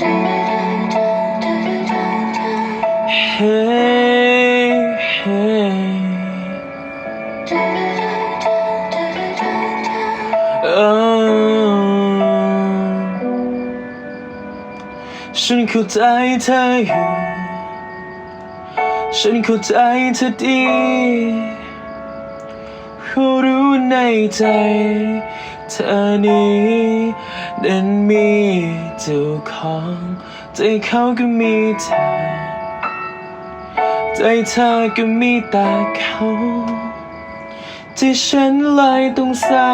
Hey, hey. Oh ฉันเข้าใจเธออยู่ ฉันเข้าใจเธอดีเขารู้ในใจ เธอนี้ นั้นมีเจ้าของใจเขาก็มีเธอใจเธอก็มีแต่เขาที่ฉันเลยต้องเศร้า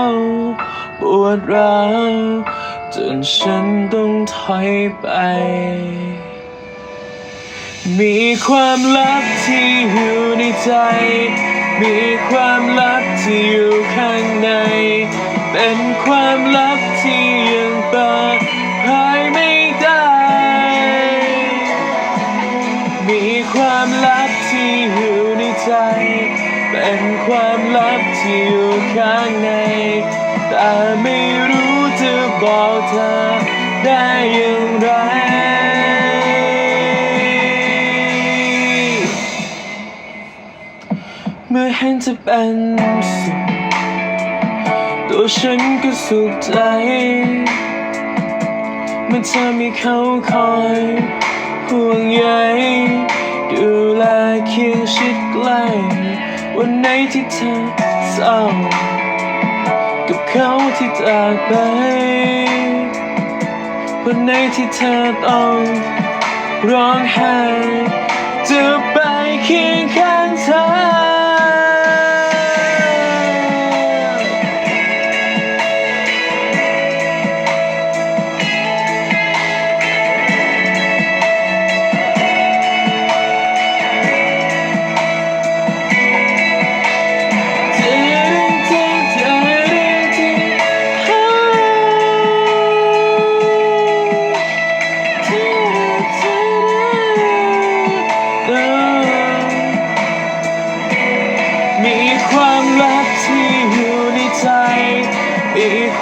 ปวดร้าวจนฉันต้องถอยไป มีความลับที่อยู่ในใจ มีความลับที่อยู่ข้างใน เป็นความลับ เป็นความลับที่อยู่ข้างใน แต่ไม่รู้จะบอกเธอได้อย่างไร เมื่อเห็นเธอเป็นสุขตัวฉันก็สุขใจ เมื่อเธอมีเขาคอยห่วงใย ดูแลเคียงชิดใกล้วันไหนที่เธอเศร้ากับเขาที่จากไป วันไหนที่เธอต้องร้องไห้จะไปเคียงข้าง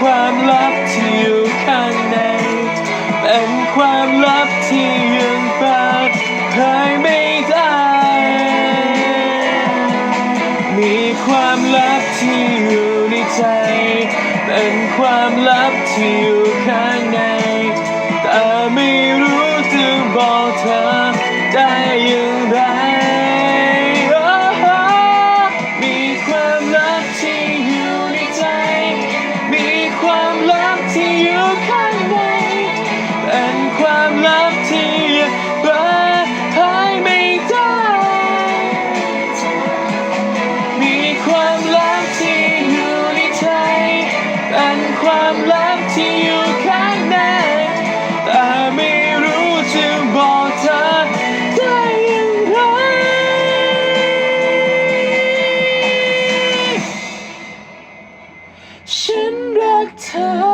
ความลับที่อยู่ข้างใน เป็นความลับที่ยังเปิดเผยไม่ได้ มีความลับที่อยู่ในใจ เป็นความลับที่อยู่ข้าง ความลับที่อยู่ข้างในแต่ไม่รู้จะบอกเธอได้อย่างไรฉันรักเธอ